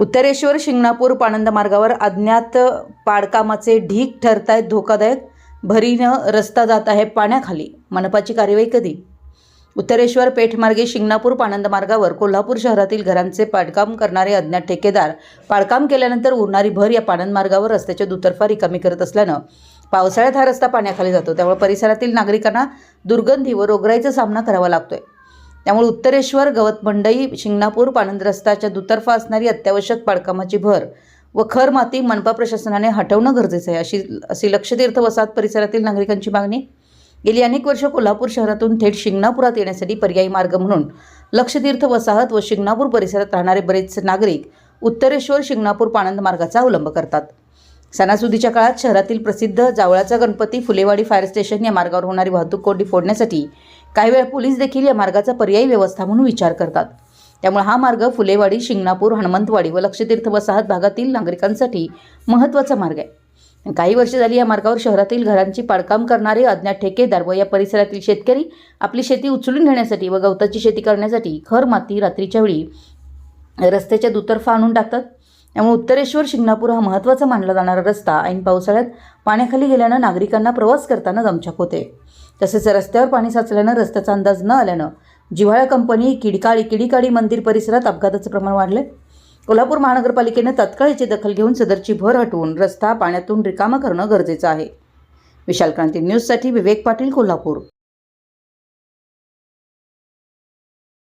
उत्तरेश्वर शिंगणापूर पाणंद मार्गावर अज्ञात पाडकामाचे ढीक ठरतायत धोकादायक. भरीनं रस्ता जात आहे पाण्याखाली. मनपाची कार्यवाही कधी? उत्तरेश्वर पेठमार्गे शिंगणापूर पाणंद मार्गावर कोल्हापूर शहरातील घरांचे पाडकाम करणारे अज्ञात ठेकेदार पाडकाम केल्यानंतर उरणारी भर या पाणंद मार्गावर रस्त्याच्या दुतर्फा रिकामी करत असल्यानं पावसाळ्यात हा रस्ता पाण्याखाली जातो. त्यामुळे परिसरातील नागरिकांना दुर्गंधी व रोगराईचा सामना करावा लागतोय. त्यामुळे उत्तरेश्वर गवतमंडई शिंगणापूर पाणंद रस्त्याच्या दुतर्फा असणारी अत्यावश्यक पाडकामाची भर व खर माती मनपा प्रशासनाने हटवणं गरजेचं आहे अशी अशी लक्षतीर्थ वसाहत परिसरातील नागरिकांची मागणी. गेली अनेक वर्ष कोल्हापूर शहरातून थेट शिंगणापुरात येण्यासाठी पर्यायी मार्ग म्हणून लक्षतीर्थ वसाहत व शिंगणापूर परिसरात राहणारे बरेचसे नागरिक उत्तरेश्वर शिंगणापूर पाणंद मार्गाचा अवलंब करतात. सणासुदीच्या काळात शहरातील प्रसिद्ध जावळाचा गणपती फुलेवाडी फायर स्टेशन या मार्गावर होणारी वाहतूक कोंडी फोडण्यासाठी काही वेळ पोलीस देखील या मार्गाचा पर्यायी व्यवस्था म्हणून विचार करतात. त्यामुळे हा मार्ग फुलेवाडी शिंगणापूर हनुमंतवाडी व लक्षतीर्थ वसाहत भागातील नागरिकांसाठी महत्त्वाचा मार्ग आहे. काही वर्ष झाली या मार्गावर शहरातील घरांची पाडकाम करणारे अज्ञात ठेकेदार व या परिसरातील शेतकरी आपली शेती उचलून घेण्यासाठी व गवताची शेती करण्यासाठी खर माती रात्रीच्या वेळी रस्त्याच्या दुतर्फा आणून टाकतात. त्यामुळे उत्तरेश्वर शिंगणापूर हा महत्त्वाचा मानला जाणारा रस्ता. ऐन पावसाळ्यात पाण्याखाली गेल्यानं नागरिकांना प्रवास करताना दमछाक होते. तसेच रस्त्यावर पाणी साचल्यानं रस्त्याचा अंदाज न आल्यानं जिव्हाळा कंपनी किडकाळी किडीकाळी मंदिर परिसरात अपघाताचं प्रमाण वाढले कोल्हापूर महानगरपालिकेनं तत्काळ याची दखल घेऊन सदरची भर हटवून रस्ता पाण्यातून रिकामा करणं गरजेचं आहे. विशाल क्रांती न्यूजसाठी विवेक पाटील कोल्हापूर.